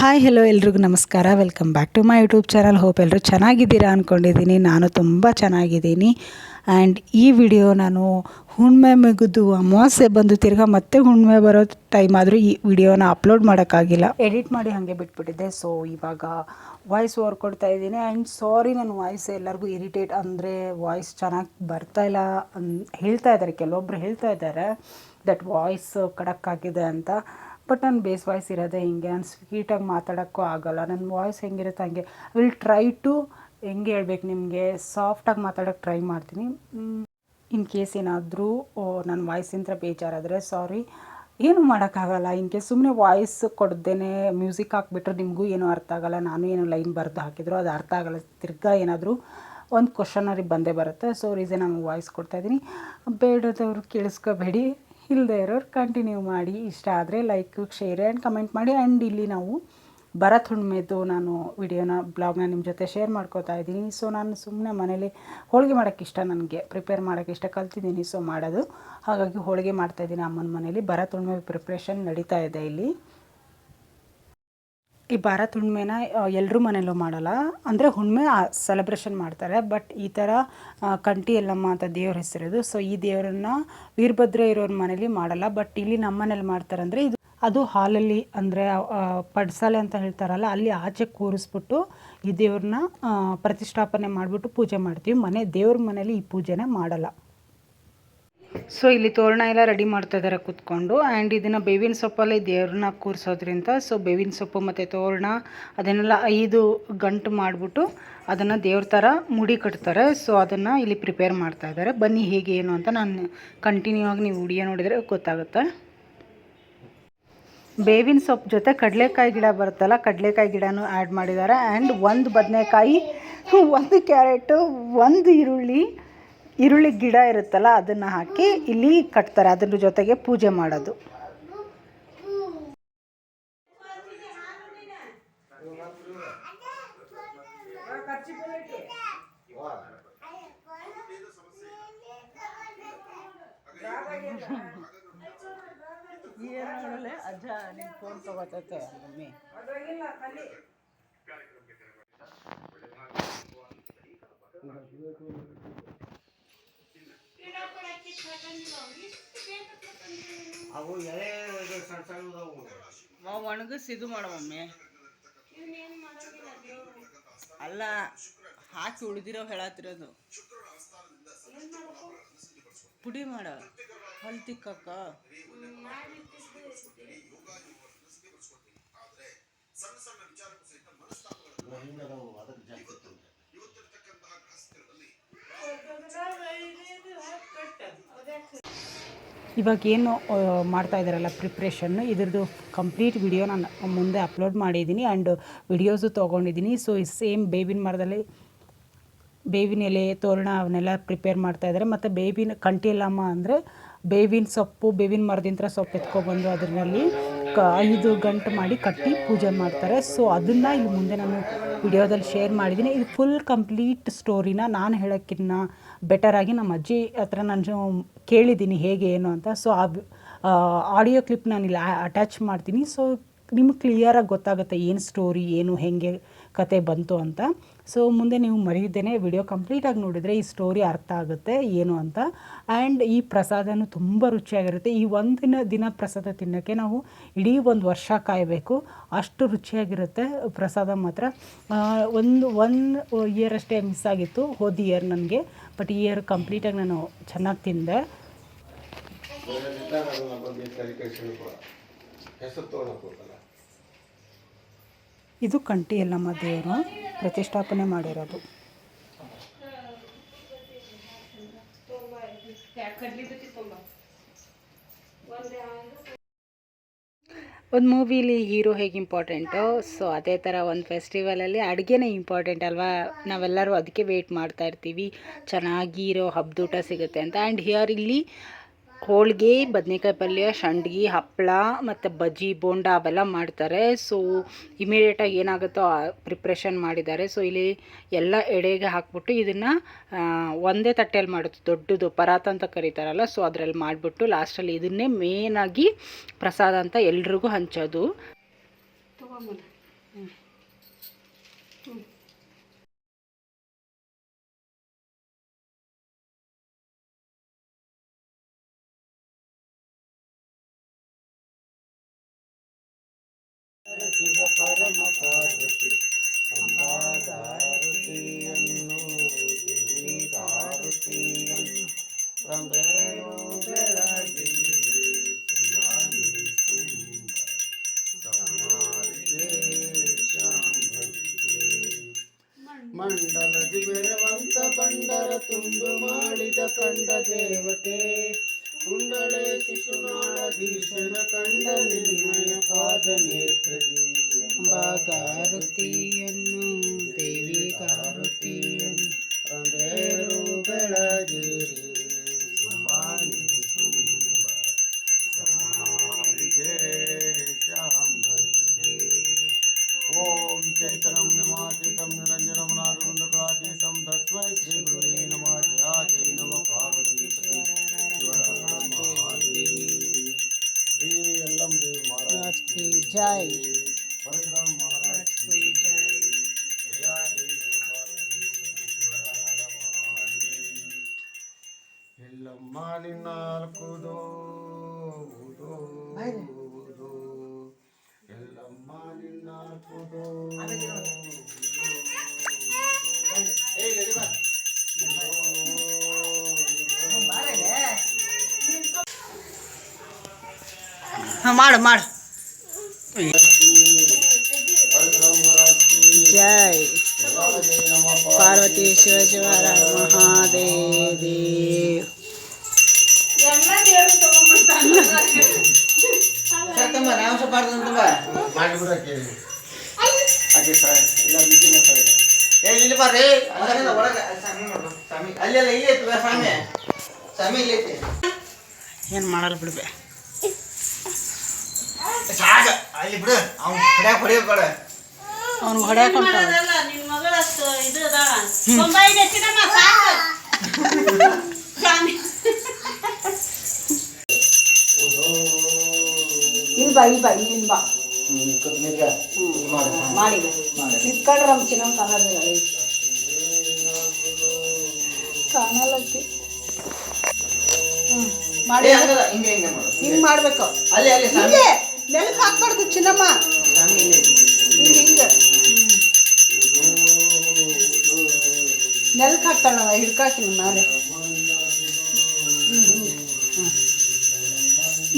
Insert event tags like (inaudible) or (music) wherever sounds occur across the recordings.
Hi hello ಎಲ್ರಿಗೂ ನಮಸ್ಕಾರ. Welcome back to my YouTube channel hope ಎಲ್ಲರೂ ಚೆನ್ನಾಗಿದ್ದೀರಾ ಅಂದ್ಕೊಂಡಿದ್ದೀನಿ ನಾನು ತುಂಬ ಚೆನ್ನಾಗಿದ್ದೀನಿ. ಆ್ಯಂಡ್ ಈ ವಿಡಿಯೋ ನಾನು ಹುಣ್ಮೆ ಮುಗಿದು ಅಮಾವಾಸ್ಯೆ ಬಂದು ತಿರ್ಗಾ ಮತ್ತೆ ಹುಣ್ಮೆ ಬರೋ ಟೈಮ್ ಆದರೂ ಈ ವಿಡಿಯೋನ ಅಪ್ಲೋಡ್ ಮಾಡೋಕ್ಕಾಗಿಲ್ಲ. ಎಡಿಟ್ ಮಾಡಿ ಹಾಗೆ ಬಿಟ್ಬಿಟ್ಟಿದ್ದೆ. ಸೊ ಇವಾಗ ವಾಯ್ಸ್ ಓವರ್ ಕೊಡ್ತಾ ಇದ್ದೀನಿ. ಆ್ಯಂಡ್ ಸಾರಿ ನನ್ನ ವಾಯ್ಸ್ ಎಲ್ಲರಿಗೂ ಇರಿಟೇಟ್ ಅಂದರೆ ವಾಯ್ಸ್ ಚೆನ್ನಾಗಿ ಬರ್ತಾ ಇಲ್ಲ ಅನ್ ಹೇಳ್ತಾ ಇದ್ದಾರೆ. ಕೆಲವೊಬ್ರು ಹೇಳ್ತಾ ಇದ್ದಾರೆ ದಟ್ ವಾಯ್ಸ್ ಕಡಕ್ಕಾಗಿದೆ ಅಂತ. ಬಟ್ ನನ್ನ ಬೇಸ್ ವಾಯ್ಸ್ ಇರೋದೇ ಹಿಂಗೆ ನಾನು ಸ್ವೀಟಾಗಿ ಮಾತಾಡೋಕ್ಕೂ ಆಗೋಲ್ಲ. ನನ್ನ ವಾಯ್ಸ್ ಹೆಂಗಿರುತ್ತೆ ಹಂಗೆ. ವಿಲ್ ಟ್ರೈ ಟು ಹೆಂಗೆ ಹೇಳ್ಬೇಕು ನಿಮಗೆ? ಸಾಫ್ಟಾಗಿ ಮಾತಾಡೋಕ್ಕೆ ಟ್ರೈ ಮಾಡ್ತೀನಿ. ಇನ್ ಕೇಸ್ ಏನಾದರೂ ನನ್ನ ವಾಯ್ಸಿಂದ ಬೇಜಾರಾದರೆ ಸಾರಿ ಏನು ಮಾಡೋಕ್ಕಾಗಲ್ಲ. ಇನ್ ಕೇಸ್ ಸುಮ್ಮನೆ ವಾಯ್ಸ್ ಕೊಡ್ದೇನೆ ಮ್ಯೂಸಿಕ್ ಹಾಕ್ಬಿಟ್ರೆ ನಿಮಗೂ ಏನೂ ಅರ್ಥ ಆಗಲ್ಲ. ನಾನು ಏನು ಲೈನ್ ಬರೆದು ಹಾಕಿದ್ರು, ಅದು ಅರ್ಥ ಆಗಲ್ಲ. ತಿರ್ಗಾ ಏನಾದರೂ ಒಂದು ಕ್ವಶನರಿ ಬಂದೇ ಬರುತ್ತೆ. ಸೊ ರೀಸನ್ ನಾನು ವಾಯ್ಸ್ ಕೊಡ್ತಾಯಿದ್ದೀನಿ ಬೇಡದವ್ರು ಕೇಳಿಸ್ಕೋಬೇಡಿ. ಇಲ್ಲದೆ ಇರೋರು ಕಂಟಿನ್ಯೂ ಮಾಡಿ, ಇಷ್ಟ ಆದರೆ ಲೈಕ್ ಶೇರ್ ಆ್ಯಂಡ್ ಕಮೆಂಟ್ ಮಾಡಿ. ಆ್ಯಂಡ್ ಇಲ್ಲಿ ನಾವು ಭರತ್ ಹುಣ್ಮೆದು ನಾನು ವಿಡಿಯೋನ ಬ್ಲಾಗ್ನ ನಿಮ್ಮ ಜೊತೆ ಶೇರ್ ಮಾಡ್ಕೋತಾ ಇದ್ದೀನಿ. ಸೊ ನಾನು ಸುಮ್ಮನೆ ಮನೇಲಿ ಹೋಳಿಗೆ ಮಾಡೋಕ್ಕೆ ಇಷ್ಟ ನನಗೆ. ಪ್ರಿಪೇರ್ ಮಾಡೋಕ್ಕೆ ಇಷ್ಟ ಕಲ್ತಿದ್ದೀನಿ ಸೊ ಮಾಡೋದು. ಹಾಗಾಗಿ ಹೋಳಿಗೆ ಮಾಡ್ತಾಯಿದ್ದೀನಿ ಅಮ್ಮನ ಮನೇಲಿ ಭರತ್ ಹುಣ್ಮೆ ಪ್ರಿಪ್ರೇಷನ್ ನಡೀತಾ ಇದೆ ಇಲ್ಲಿ. ಈ ಭಾರತ್ ಹುಣ್ಣಿಮೆನ ಎಲ್ಲರೂ ಮನೇಲೂ ಮಾಡಲ್ಲ. ಅಂದರೆ ಹುಣ್ಣಿಮೆ ಸೆಲೆಬ್ರೇಷನ್ ಮಾಡ್ತಾರೆ. ಬಟ್ ಈ ಥರ ಕಂಟಿ ಎಲ್ಲಮ್ಮ ಅಂತ ದೇವ್ರ ಹೆಸರಿದು ಸೊ ಈ ದೇವರನ್ನ ವೀರಭದ್ರ ಇರೋರ ಮನೇಲಿ ಮಾಡಲ್ಲ. ಬಟ್ ಇಲ್ಲಿ ನಮ್ಮ ಮನೇಲಿ ಮಾಡ್ತಾರೆ ಅಂದರೆ ಇದು, ಅದು ಹಾಲಲ್ಲಿ ಅಂದರೆ ಪಡ್ಸಾಲೆ ಅಂತ ಹೇಳ್ತಾರಲ್ಲ, ಅಲ್ಲಿ ಆಚೆ ಕೂರಿಸ್ಬಿಟ್ಟು ಈ ದೇವ್ರನ್ನ ಪ್ರತಿಷ್ಠಾಪನೆ ಮಾಡಿಬಿಟ್ಟು ಪೂಜೆ ಮಾಡ್ತೀವಿ. ಮನೆ, ದೇವ್ರ ಮನೇಲಿ ಈ ಪೂಜೆನೇ ಮಾಡಲ್ಲ. ಸೊ ಇಲ್ಲಿ ತೋರಣ ಎಲ್ಲ ರೆಡಿ ಮಾಡ್ತಾ ಇದ್ದಾರೆ ಕೂತ್ಕೊಂಡು. ಆ್ಯಂಡ್ ಇದನ್ನು ಬೇವಿನ ಸೊಪ್ಪಲ್ಲಿ ದೇವ್ರನ್ನ ಕೂರಿಸೋದ್ರಿಂದ ಸೊ ಬೇವಿನ ಸೊಪ್ಪು ಮತ್ತು ತೋರಣ, ಅದನ್ನೆಲ್ಲ ಐದು ಗಂಟು ಮಾಡಿಬಿಟ್ಟು ಅದನ್ನು ದೇವ್ರ ಥರ ಮುಡಿ ಕಟ್ತಾರೆ. ಸೊ ಅದನ್ನು ಇಲ್ಲಿ ಪ್ರಿಪೇರ್ ಮಾಡ್ತಾ ಇದ್ದಾರೆ ಬನ್ನಿ ಹೇಗೆ ಏನು ಅಂತ ನಾನು ಕಂಟಿನ್ಯೂ ಆಗಿ ನೀವು ವಿಡಿಯೋ ನೋಡಿದರೆ ಗೊತ್ತಾಗುತ್ತೆ. ಬೇವಿನ ಸೊಪ್ಪು ಜೊತೆ ಕಡಲೆಕಾಯಿ ಗಿಡ ಬರುತ್ತಲ್ಲ, ಕಡಲೆಕಾಯಿ ಗಿಡನೂ ಆ್ಯಡ್ ಮಾಡಿದ್ದಾರೆ. ಆ್ಯಂಡ್ ಒಂದು ಬದನೆಕಾಯಿ, (laughs) ಒಂದು ಕ್ಯಾರೆಟು ಒಂದು ಈರುಳ್ಳಿ. ಈರುಳ್ಳಿ ಗಿಡ ಇರುತ್ತಲ್ಲ ಅದನ್ನು ಹಾಕಿ ಇಲ್ಲಿ ಕಟ್ತಾರೆ. ಅದ್ರ ಜೊತೆಗೆ ಪೂಜೆ ಮಾಡೋದು. ಅಜ್ಜ ನಿಮ್ಮ ಫೋನ್ ತಗೋತೈತೆ ಮಮ್ಮಿ ಅವು ಎಳೆ ಸಣ್ಣ ಸಣ್ಣದವು ಒಣಗಿಸಿ ಇದು ಮಾಡು ಮಮ್ಮಿ. ಅಲ್ಲ ಹಾಕಿ ಉಳಿದಿರೋ ಹೇಳತ್ತಿರೋದು ಪುಡಿ ಮಾಡ. ಹೊಲ್ ತಿಕ್ಕಕ್ಕ ವಿಚಾರಕ್ಕೂ ಸಹಿತ ತೊಂದ್ರೆ. ಇವಾಗ ಏನು ಮಾಡ್ತಾ ಇದ್ದಾರಲ್ಲ ಪ್ರಿಪ್ರೇಷನ್ನು ಇದ್ರದ್ದು ಕಂಪ್ಲೀಟ್ ವಿಡಿಯೋ ನಾನು ಮುಂದೆ ಅಪ್ಲೋಡ್ ಮಾಡಿದ್ದೀನಿ ಆ್ಯಂಡ್ ವಿಡಿಯೋಸು ತೊಗೊಂಡಿದ್ದೀನಿ. ಸೊ ಈ ಸೇಮ್ ಬೇವಿನ ಮರದಲ್ಲಿ, ಬೇವಿನ ಎಲೆ, ತೋರಣ ಅವನ್ನೆಲ್ಲ ಪ್ರಿಪೇರ್ ಮಾಡ್ತಾ ಇದ್ದಾರೆ. ಮತ್ತು ಬೇಬಿನ ಕಂಟಿಲಮ್ಮ ಅಂದರೆ ಬೇವಿನ ಸೊಪ್ಪು, ಬೇವಿನ ಮರದಿಂದ ಸೊಪ್ಪು ಎತ್ಕೊಬಂದು ಅದರಲ್ಲಿ ಕ ಐದು ಗಂಟು ಮಾಡಿ ಕಟ್ಟಿ ಪೂಜೆ ಮಾಡ್ತಾರೆ. ಸೊ ಅದನ್ನು ಇಲ್ಲಿ ಮುಂದೆ ನಾನು ವಿಡಿಯೋದಲ್ಲಿ ಶೇರ್ ಮಾಡಿದ್ದೀನಿ. ಇದು ಫುಲ್ ಕಂಪ್ಲೀಟ್ ಸ್ಟೋರಿನ ನಾನು ಹೇಳೋಕ್ಕಿನ್ನ ಬೆಟರಾಗಿ ನಮ್ಮ ಅಜ್ಜಿ ಹತ್ರ ನಾನು ಕೇಳಿದ್ದೀನಿ ಹೇಗೆ, ಏನು ಅಂತ. ಸೊ ಆ ಆಡಿಯೋ ಕ್ಲಿಪ್ ನಾನು ಇಲ್ಲಿ ಅಟ್ಯಾಚ್ ಮಾಡ್ತೀನಿ. ಸೊ ನಿಮ್ಗೆ ಕ್ಲಿಯರಾಗಿ ಗೊತ್ತಾಗುತ್ತೆ ಏನು ಸ್ಟೋರಿ ಏನು, ಹೇಗೆ ಕತೆ ಬಂತು ಅಂತ. ಸೊ ಮುಂದೆ ನೀವು ಮರೆಯದೇನೆ ವಿಡಿಯೋ ಕಂಪ್ಲೀಟಾಗಿ ನೋಡಿದರೆ ಈ ಸ್ಟೋರಿ ಅರ್ಥ ಆಗುತ್ತೆ, ಏನು ಅಂತ. ಆ್ಯಂಡ್ ಈ ಪ್ರಸಾದನೂ ತುಂಬ ರುಚಿಯಾಗಿರುತ್ತೆ. ಈ ಒಂದಿನ ದಿನ ಪ್ರಸಾದ ತಿನ್ನೋಕ್ಕೆ ನಾವು ಇಡೀ ಒಂದು ವರ್ಷ ಕಾಯಬೇಕು. ಅಷ್ಟು ರುಚಿಯಾಗಿರುತ್ತೆ ಪ್ರಸಾದ ಮಾತ್ರ. ಒಂದು ಒನ್ ಇಯರ್ ಅಷ್ಟೇ ಮಿಸ್ ಆಗಿತ್ತು, ಹೋದ ಇಯರ್ ನನಗೆ. ಬಟ್ ಈ ಇಯರ್ ಕಂಪ್ಲೀಟಾಗಿ ನಾನು ಚೆನ್ನಾಗಿ ತಿಂದೆ. ಹೆಸರು ಇದು ಕಂಟಿ ಎಲ್ಲಮ್ಮ ದೇವರು ಪ್ರತಿಷ್ಠಾಪನೆ ಮಾಡಿರೋದು. ಒಂದು ಮೂವಿಲಿ ಹೀರೋ ಹೇಗೆ ಇಂಪಾರ್ಟೆಂಟು, ಸೊ ಅದೇ ಥರ ಒಂದು ಫೆಸ್ಟಿವಲಲ್ಲಿ ಅಡುಗೆನೇ ಇಂಪಾರ್ಟೆಂಟ್ ಅಲ್ವಾ? ನಾವೆಲ್ಲರೂ ಅದಕ್ಕೆ ವೆಯ್ಟ್ ಮಾಡ್ತಾ ಇರ್ತೀವಿ. ಚೆನ್ನಾಗಿರೋ ಹಬ್ಬದೂಟ ಸಿಗುತ್ತೆ ಅಂತ. ಆ್ಯಂಡ್ ಹಿಯರ್ ಇಲ್ಲಿ ಹೋಳಿಗೆ, ಬದನೆಕಾಯಿ ಪಲ್ಯ ಸಂಡ್ಗಿ ಹಪ್ಪಳ ಮತ್ತು ಬಜ್ಜಿ, ಬೋಂಡ ಅವೆಲ್ಲ ಮಾಡ್ತಾರೆ. ಸೊ ಇಮಿಡಿಯೇಟಾಗಿ ಏನಾಗುತ್ತೋ ಪ್ರಿಪ್ರೇಷನ್ ಮಾಡಿದ್ದಾರೆ. ಸೊ ಇಲ್ಲಿ ಎಲ್ಲ ಎಡೆಗೆ ಹಾಕ್ಬಿಟ್ಟು ಇದನ್ನು ಒಂದೇ ತಟ್ಟೆಯಲ್ಲಿ ಮಾಡುತ್ತೆ ದೊಡ್ಡದು ಪರಾತ ಅಂತ ಕರೀತಾರಲ್ಲ ಸೊ ಅದರಲ್ಲಿ ಮಾಡಿಬಿಟ್ಟು ಲಾಸ್ಟಲ್ಲಿ ಇದನ್ನೇ ಮೇನಾಗಿ ಪ್ರಸಾದ ಅಂತ ಎಲ್ರಿಗೂ ಹಂಚೋದು. ಪರಮ ಪಾರ್ವತಿ. ಅಂಬಾದಾರುತಿಯನ್ನು ದೇವಿಗಾರುತಿಯನ್ನು ರಂಬೇರು ಬೆಳಗಿ ಮಂಡಲದಿ ಬೆರವಂತ ಬಂಡರ ತುಂಡು ಮಾಡಿದ ಕಂಡ ದೇವತೆ. ಕುಂಡಳೆ ಶಿಶುನಾಳಧೀಶನ ಕಂಡ ನಿನ್ನಯ ಪಾದ ನೇತ್ರದಿ ಎಂಬಾಗಾರುತಿಯನ್ನು ದೇವಿಗಾರುತಿಯನ್ನು ರಂಬೇರು ಬೆಳಗಿರಿ ನಿನ್ನಾಲ್ಕುದೋ ಉದೋ ಉದೋ ಎಲ್ಲಮ್ಮ ನಿನ್ನಾಲ್ಕುದೋ ಮಾಡು ಮಾಡು ಪರಶುರಾಮ್ ಮಹಾರಾಜ್ ಕಿ ಜೈ ಜಯ ಪಾರ್ವತಿ ಶಿವ ಶಿವರ ಮಹಾದೇವಿ ಮಾಡಿಬಿಡಕ್ಕೆ. ಹಾಗೆ ಸರ್ ಇಲ್ಲ ಬಿಸಿ ಇದೆ. ಏ ಇಲ್ಲಿ ಬರ್ರಿ. ಅಲ್ಲಿಂದ ಒಳಗೆ ಸ್ವಾಮಿ ನೋಡು ಸ್ವಾಮಿ. ಅಲ್ಲೆಲ್ಲ ಇಲ್ಲಿ ಐತಿ ಸ್ವಾಮಿ. ಸ್ವಾಮಿ ಇಲ್ಲಿ ಐತಿ. ಏನು ಮಾಡಲ್ಲ ಬಿಡ್ಬೆ? ಸಾಕ ಅಲ್ಲಿ ಬಿಡು. ಅವ್ನು ಹೊಡ್ಯಾಕ ಹೊಡಿಯೋ ಕೊಡ ಅವನು ಹೊಡ್ಯಾಕ ಅದಲ್ಲ, ನಿನ್ ಮಗಳಷ್ಟು ಇದು ಅದಾಳ. ಸಾಕು. (laughs) ಸ್ವಾಮಿ. ಇಲ್ಲಿ ಬಾ ಇಲ್ಲಿ ಬಾ ಇಲ್ಲಿ ಬಾ ಮಾಡಿ ಮಾಡಿ ನಿಂತ್ಕೊಂಡ್ರೆ ನಮ್ಮ ಚೆನ್ನಾಗಿ ಕಾಣೋದಿಲ್ಲ ಕಾಣಲ್ಲಕ್ಕೆ ಹ್ಞೂ ಮಾಡಿ ಹಿಂಗೆ ಹಿಂಗೆ ಮಾಡು. ಹಿಂಗೆ. ಮಾಡಬೇಕು. ಅಲ್ಲಿ ಅಲ್ಲಿ ಸ್ವಾಮಿ ಹಿಂಗೆ ನೆಲಕ್ಕೆ ಹಾಕ್ಬಾರ್ದು ಚಿನ್ನಮ್ಮ. ಹಿಂಗೆ ಹಿಂಗೆ. ನೆಲಕ್ಕೆ ಹಾಕ್ತಾಳ ಹಿಡ್ಕಾಕಿ ಮೇಲೆ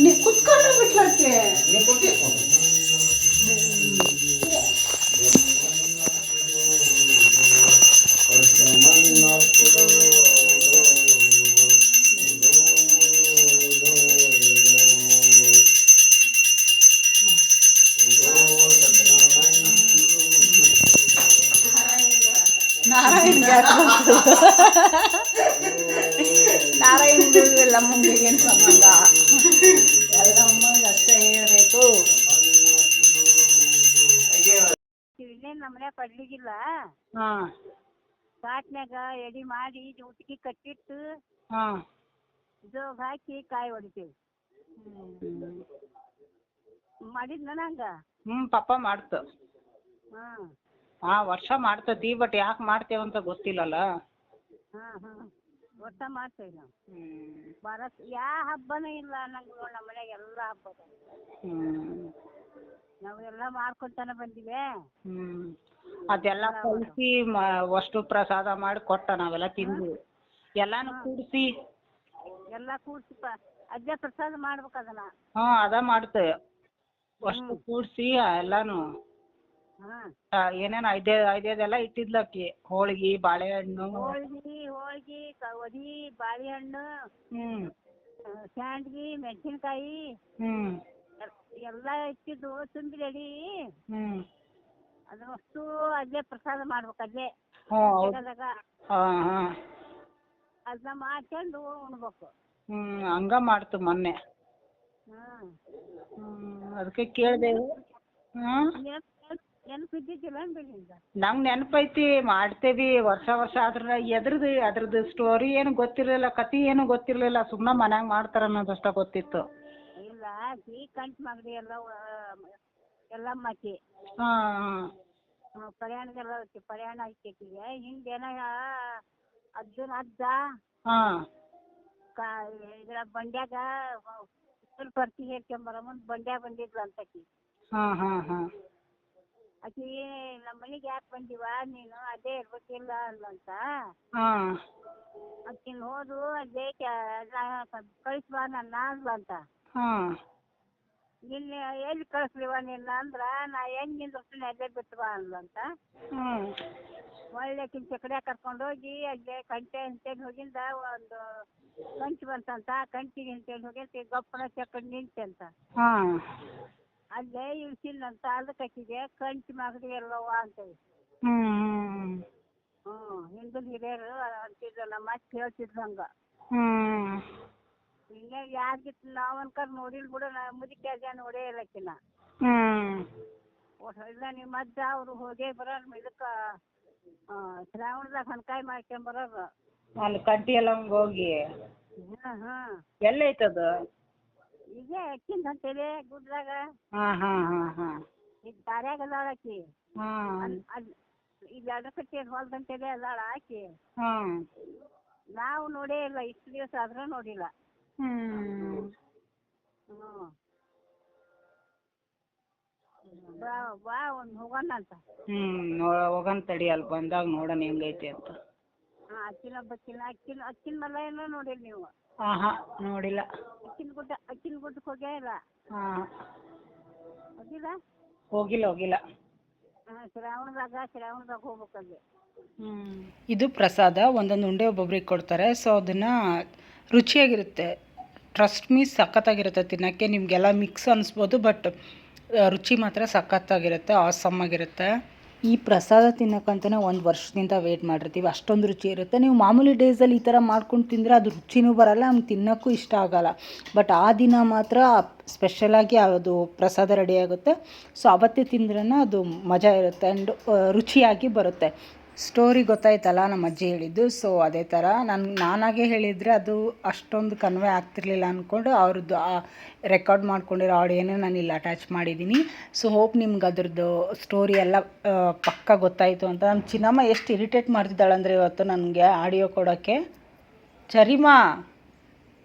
ನೀ ಕುತ್ಕೊಂಡ್ರೆ ಬಿಟ್ಲಕ್ಕೆ ನೀ ಕೊಡ್ತೀಯ ಹಾಂ. ಕಾಟ್ನ್ಯಾಗ ಎಡಿ ಮಾಡಿ ಉಟ್ಕಿ ಕಟ್ಟಿಟ್ಟು ಹಾಂ. ಜೋಗ್ ಹಾಕಿ ಕಾಯಿ ಹೊಡಿತೀವಿ. ಮಾಡಿದ್ನ ನಂಗ? ಹ್ಞೂ ಪಾಪ ಮಾಡ್ತು. ಹಾಂ. ಆ ವರ್ಷ ಮಾಡ್ತತಿ ಬಟ್ ಯಾಕೆ ಮಾಡ್ತೇವಂತ ಗೊತ್ತಿಲ್ಲಲ್ಲ? ಹಾಂ ಹಾಂ. ಒಟ್ಟ ಮಾಡ್ತೇವೆ ನಾವು. ಹ್ಞೂ ಬರ ಯಾ ಹಬ್ಬನೂ ಇಲ್ಲ ನಂಗೆ ನಮ್ಮ ಮನ್ಯಾಗ ಎಲ್ಲ ಹಬ್ಬ ಅದಾವ. ಹ್ಞೂ ನಾವು ಎಲ್ಲ ಮಾಡ್ಕೊಂತಾನೆ ಬಂದಿವೆ. ಹ್ಞೂ ಅದೆಲ್ಲ ಕಲಸಿ ಮ ಅಷ್ಟು ಪ್ರಸಾದ ಮಾಡಿ ಕೊಟ್ಟ ನಾವೆಲ್ಲ ತಿಂದು ಎಲ್ಲಾನು ಕೂಡಿಸಿ. ಎಲ್ಲ ಕೂಡ್ಸಿ ಪ ಅಜ್ಜ ಪ್ರಸಾದ ಮಾಡ್ಬೇಕು ಅದನ್ನ. ಹ್ಞೂ ಅದ ಮಾಡ್ತೇವೆ ಅಷ್ಟು ಕೂಡಿಸಿ ಎಲ್ಲಾನು. ಹಾ. ಆ, ಏನೇನು ಐದೇ ಐದೇದೆಲ್ಲ ಇಟ್ಟಿದ್ಲಕ್ಕಿ. ಹೋಳ್ಗಿ ಬಾಳೆಹಣ್ಣು. ಹೋಳ್ಗಿ ಹೋಳ್ಗಿ ಕವದಿ ಬಾಳೆಹಣ್ಣು. ಹ್ಮ್. ಸ್ಯಾಂಡ್ಗಿ ಮೆಣಸಿನ್ಕಾಯಿ. ಹ್ಮ್. ಎಲ್ಲ ಇಟ್ಟಿದ್ದು ರೆಡಿ ಅಡಿ. ಹ್ಞೂ ವಸ್ತು ಅಲ್ಲೇ ಪ್ರಸಾದ ಮಾಡ್ಬೇಕು ಅಲ್ಲೇ ಹಾ ಹೌದು. ಜಾಗದಾಗ ಹಾಂ ಹಾಂ. ಅದನ್ನ ಮಾಡ್ಕೊಂಡು ಉಣ್ಬೇಕು. ಹ್ಮ್ ಹಂಗ ಮಾಡ್ತು ಮೊನ್ನೆ. ಹ್ಮ್. ಹ್ಞೂ ಅದಕ್ಕೆ ಕೇಳಿದೆ. ಹ್ಮ್ ನೆನ್ಪ್ ನೆನ್ಪ್ ಇದ್ದಿದ್ದಿಲ್ಲ ಬೆಳಿಗ್ಗೆ ನಂಗೆ ನೆನಪೈತಿ ಮಾಡ್ತೇವಿ ವರ್ಷ ವರ್ಷ ಅದ್ರ ಎದ್ರದ್ದು ಅದ್ರದ್ದು ಸ್ಟೋರಿ ಏನು ಗೊತ್ತಿರ್ಲಿಲ್ಲ ಕತಿ ಏನು ಗೊತ್ತಿರ್ಲಿಲ್ಲ ಸುಮ್ಮನೆ ಮನ್ಯಾಗ ಮಾಡ್ತಾರ ಅನ್ನೋದಷ್ಟ ಗೊತ್ತಿತ್ತು. ಇಲ್ಲ ಈ ಕಂಟ್ ಮಗಡಿ ಎಲ್ಲ ಎಲ್ಲಮ್ಮಕ್ಕಿ. ಆಕಿ ಪ್ರಯಾಣದೆಲ್ಲ ಐತಿ ಪ್ರಯಾಣ ಐತಿಗೆ ಹಿಂದೇನ ಅಜ್ಜನ ಅಜ್ಜ ಹಾಂ. ಕಾ ಇದ್ರ ಬಂಡ್ಯಾಗ ಉತ್ತರ ಪರ್ತಿ ಹೇಳ್ಕೊಂಬರ ಬಂಡ್ಯಾಗ ಬಂಡ್ಯ ಬಂದಿದ್ಲು ಹಾ ಹಾ ಹಾಂ. ಆಕಿ ನಮ್ಮ ಮನೆಗೆ ಯಾಕೆ ಬಂದಿವ? ನೀನು ಅದೇ ಇರ್ಬೇಕಿಲ್ಲ ಅಂದ್ಲಂತ ಹಾಂ. ಆಕಿನ್ ಹೋದು ಅದೇ ಕಳಿಸ್ಬಾ ನನ್ನ ಅಂದ್ಲಂತ. ಹಾಂ. ನಿನ್ನ ಎಲ್ಲಿ ಕಳಿಸ್ಲಿವ ನಿನ್ನ ಅಂದ್ರ ನಾ ಹೆಂಗ್ ನಿಂದಿರ್ತೀನಿ ಅಲ್ಲೇ ಬಿಟ್ಟು ಬಾ ಅಂದ್ಲಂತ ಹಾಂ ಒಳ್ಳೆ ಕಿಂಚ ಕಡೆ ಕರ್ಕೊಂಡೋಗಿ ಅಲ್ಲೇ ಕಂಟೆ ಅಂತೇಳಿ ಹೋಗಿಂದ ಒಂದು ಕಂಚು ಬಂತಂತ ಕಂಚಿಗೆ ಅಂತೇಳಿ ಹೋಗಿ ಗಪ್ಪನ ಚಕಡ್ ನಿಂತಂತ ಅಂತ. ಅಲ್ಲೇ ಇಳಿಸಿಲ್ಲಂತ ಅದಕ್ಕೆ ಆಕಿಗೆ ಕಂಚು ಮಾಗಡಿ ಎಲ್ಲವ ಅಂತೇಳಿ. ಹ್ಮ್ ಹಿಂದೂ ಹಿಂದಿನ ಹಿರಿಯರು ಅಂತಿದ್ರು ನಮ್ಮ ಅಕ್ಕ ಹೇಳ್ತಿದ್ರು ಹಂಗ. ಹ್ಞೂ ಹಿಂಗೆ ಯಾರಿಗಿತ್ತು ನಾವು ಅನ್ಕರ್ ನೋಡಿಲ್ ಬಿಡು ನಾ ಮುದುಕಿ ಇಲ್ಲ ನೋಡೇ ಇಲ್ಲಕ್ಕಿನ ಹ್ಞೂ ಇಲ್ಲ ನಿಮ್ಮ ಅಜ್ಜ ಅವರು ಹೋಗೇ ಬರೋರ್ ಇದಕ್ಕ ಆ, ಶ್ರಾವಣದಾಗ ಹಣ್ಕಾಯಿ ಮಾಡ್ಕೊಂಬರೋರು ಅಲ್ಲಿ ಕಂಟಿ ಎಲ್ಲ ಹೋಗಿ ಹಾ ಹಾ ಎಲ್ಲೈತದು ಈಗ ಅಕ್ಕಿಂದ ಅಂತೇಳಿ ಗುಡ್ದಾಗ ಹಾ ಹಾ ಹಾ ಹಾ. ಈಗ ದಾರ್ಯಾಗ ಅದಾಳ ಆಕಿ. ಹಾ. ಅಲ್- ಅಲ್- ಈಗ ಎಡಕಟ್ಟಿ ಹೊಲ್ದಂತೇಳಿ ಅದಾಳ ಆಕಿ. ಹ್ಮ್ ನಾವು ನೋಡೇ ಇಲ್ಲ ಇಷ್ಟು ದಿವಸ ಆದ್ರೂ ನೋಡಿಲ್ಲ. ಹ್ಞೂ ಬಾ ಬಾ ಒಂದು ಹೋಗೋಣ ಅಂತ ಹ್ಮ್ ನೋ ಹೋಗನ್ ತಡಿ ಅಲ್ಲಿ ಬಂದಾಗ ನೋಡೋಣ ಹೆಂಗೈತಿ ಅಂತ. ಹಾಂ ಅಕ್ಕಿನ ಬಕ್ಕಿನ ಅಕ್ಕಿನ ಅಕ್ಕಿನ ಮಲ್ಲ ಏನೋ ನೋಡಿಲ್ಲ. ನೀವು ಹಾಂ. ಹಾಂ ನೋಡಿಲ್ಲ ಅಕ್ಕಿನ ಗುಡ್ಡ ಅಕ್ಕಿನ ಗುಡ್ಡಕ್ಕೆ ಹೋಗೇ ಇಲ್ಲ ಹಾ ಹೋಗಿಲ್ಲ ಹೋಗಿಲ್ಲ. ಹೋಗಿಲ್ಲ ಶ್ರಾವಣದಾಗ ಶ್ರಾವಣದಾಗ ಹೋಗ್ಬೇಕಲ್ಲಿ ಇದು ಪ್ರಸಾದ, ಒಂದೊಂದು ಉಂಡೆ ಒಬ್ಬೊಬ್ರಿಗೆ ಕೊಡ್ತಾರೆ, ಸೊ ಅದನ್ನ ರುಚಿಯಾಗಿರುತ್ತೆ. ಟ್ರಸ್ಟ್ ಮೀ ಸಖತ್ತಾಗಿರುತ್ತೆ ತಿನ್ನೋಕ್ಕೆ. ನಿಮಗೆಲ್ಲ ಮಿಕ್ಸ್ ಅನಿಸ್ಬೋದು ಬಟ್ ರುಚಿ ಮಾತ್ರ ಸಖತ್ತಾಗಿರುತ್ತೆ ಆಸಮ್ಮಾಗಿರುತ್ತೆ ಈ ಪ್ರಸಾದ ತಿನ್ನೋಕ್ಕಂತಲೇ ಒಂದು ವರ್ಷದಿಂದ ವೆಯ್ಟ್ ಮಾಡಿರ್ತೀವಿ. ಅಷ್ಟೊಂದು ರುಚಿ ಇರುತ್ತೆ. ನೀವು ಮಾಮೂಲಿ ಡೇಸಲ್ಲಿ ಈ ಥರ ಮಾಡ್ಕೊಂಡು ತಿಂದರೆ ಅದು ರುಚಿನೂ ಬರಲ್ಲ ನಮ್ಗೆ ತಿನ್ನೋಕ್ಕೂ ಇಷ್ಟ ಆಗಲ್ಲ. ಬಟ್ ಆ ದಿನ ಮಾತ್ರ ಸ್ಪೆಷಲಾಗಿ ಅದು ಪ್ರಸಾದ ರೆಡಿ ಆಗುತ್ತೆ. ಸೊ ಅವತ್ತೇ ತಿಂದ್ರೇ ಅದು ಮಜಾ ಇರುತ್ತೆ ಆ್ಯಂಡ್ ರುಚಿಯಾಗಿ ಬರುತ್ತೆ. ಸ್ಟೋರಿ ಗೊತ್ತಾಯ್ತಲ್ಲ ನಮ್ಮ ಅಜ್ಜಿ ಹೇಳಿದ್ದು. ಸೊ ಅದೇ ಥರ ನಾನು, ನಾನಾಗೆ ಹೇಳಿದರೆ ಅದು ಅಷ್ಟೊಂದು ಕನ್ವೆ ಆಗ್ತಿರ್ಲಿಲ್ಲ ಅಂದ್ಕೊಂಡು ಅವ್ರದ್ದು ಆ ರೆಕಾರ್ಡ್ ಮಾಡ್ಕೊಂಡಿರೋ ಆಡಿಯೋನೇ ನಾನು ಇಲ್ಲಿ ಅಟ್ಯಾಚ್ ಮಾಡಿದ್ದೀನಿ ಸೊ ಹೋಪ್ ನಿಮ್ಗೆ ಅದ್ರದ್ದು ಸ್ಟೋರಿ ಎಲ್ಲ ಪಕ್ಕ ಗೊತ್ತಾಯಿತು ಅಂತ. ನಮ್ಮ ಚಿನ್ನಮ್ಮ ಎಷ್ಟು ಇರಿಟೇಟ್ ಮಾಡ್ತಿದ್ದಾಳೆ ಅಂದರೆ ಇವತ್ತು ನನಗೆ ಆಡಿಯೋ ಕೊಡೋಕ್ಕೆ. ಚರಿಮಾ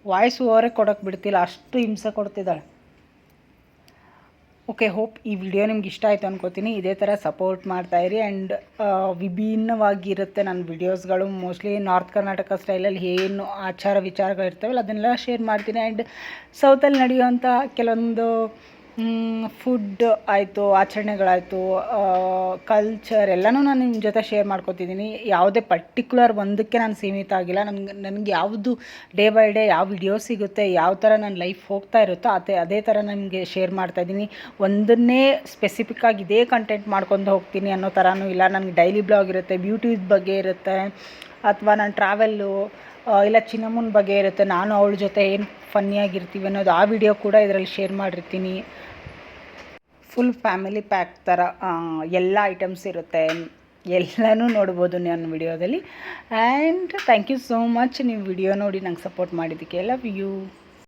ವಾಯ್ಸ್ ಓವರೇ ಕೊಡೋಕ್ಕೆ ಬಿಡ್ತಿಲ್ಲ, ಅಷ್ಟು ಹಿಂಸೆ ಕೊಡ್ತಿದ್ದಾಳೆ. ಓಕೆ ಹೋಪ್ ಈ ವಿಡಿಯೋ ನಿಮ್ಗೆ ಇಷ್ಟ ಆಯಿತು ಅನ್ಕೋತೀನಿ. ಇದೇ ಥರ ಸಪೋರ್ಟ್ ಮಾಡ್ತಾಯಿರಿ ಆ್ಯಂಡ್ ವಿಭಿನ್ನವಾಗಿರುತ್ತೆ ನನ್ನ ವಿಡಿಯೋಸ್ಗಳು ಮೋಸ್ಟ್ಲಿ ನಾರ್ತ್ ಕರ್ನಾಟಕ ಸ್ಟೈಲಲ್ಲಿ ಏನು ಆಚಾರ ವಿಚಾರಗಳು ಇರ್ತವಲ್ಲ ಅದನ್ನೆಲ್ಲ ಶೇರ್ ಮಾಡ್ತೀನಿ. ಆ್ಯಂಡ್ ಸೌತಲ್ಲಿ ನಡೆಯುವಂಥ ಕೆಲವೊಂದು ಫುಡ್ ಆಯಿತು, ಆಚರಣೆಗಳಾಯಿತು ಕಲ್ಚರ್ ಎಲ್ಲನೂ ನಾನು ನಿಮ್ಮ ಜೊತೆ ಶೇರ್ ಮಾಡ್ಕೊತಿದ್ದೀನಿ ಯಾವುದೇ ಪರ್ಟಿಕ್ಯುಲರ್ ಒಂದಕ್ಕೆ ನಾನು ಸೀಮಿತ ಆಗಿಲ್ಲ. ನನಗೆ ನನಗೆ ಯಾವುದು ಡೇ ಬೈ ಡೇ ಯಾವ ವಿಡಿಯೋ ಸಿಗುತ್ತೆ, ಯಾವ ಥರ ನನ್ನ ಲೈಫ್ ಹೋಗ್ತಾ ಇರುತ್ತೋ ಅದೇ ಅದೇ ಥರ ನನಗೆ ಶೇರ್ ಮಾಡ್ತಾಯಿದ್ದೀನಿ ಒಂದನ್ನೇ ಸ್ಪೆಸಿಫಿಕ್ ಆಗಿ ಇದೇ ಕಂಟೆಂಟ್ ಮಾಡ್ಕೊಂಡು ಹೋಗ್ತೀನಿ ಅನ್ನೋ ಥರನೂ ಇಲ್ಲ. ನನಗೆ ಡೈಲಿ ಬ್ಲಾಗ್ ಇರುತ್ತೆ ಬ್ಯೂಟಿ ಬಗ್ಗೆ ಇರುತ್ತೆ, ಅಥವಾ ನಾನು ಟ್ರಾವೆಲ್ಲು ಇಲ್ಲ, ಚಿನ್ನಮ್ಮನ ಬಗ್ಗೆ ಇರುತ್ತೆ. ನಾನು ಅವಳ ಜೊತೆ ಏನು ಫನ್ನಿಯಾಗಿರ್ತೀವಿ ಅನ್ನೋದು ಆ ವಿಡಿಯೋ ಕೂಡ ಇದರಲ್ಲಿ ಶೇರ್ ಮಾಡಿರ್ತೀನಿ. ಫುಲ್ ಫ್ಯಾಮಿಲಿ ಪ್ಯಾಕ್ ಥರ ಎಲ್ಲ ಐಟಮ್ಸ್ ಇರುತ್ತೆ. ಎಲ್ಲನೂ ನೋಡ್ಬೋದು ನನ್ನ ವಿಡಿಯೋದಲ್ಲಿ and thank you so much ನೀವು ವಿಡಿಯೋ ನೋಡಿ ನಂಗೆ ಸಪೋರ್ಟ್ ಮಾಡಿದ್ದಕ್ಕೆ. Love you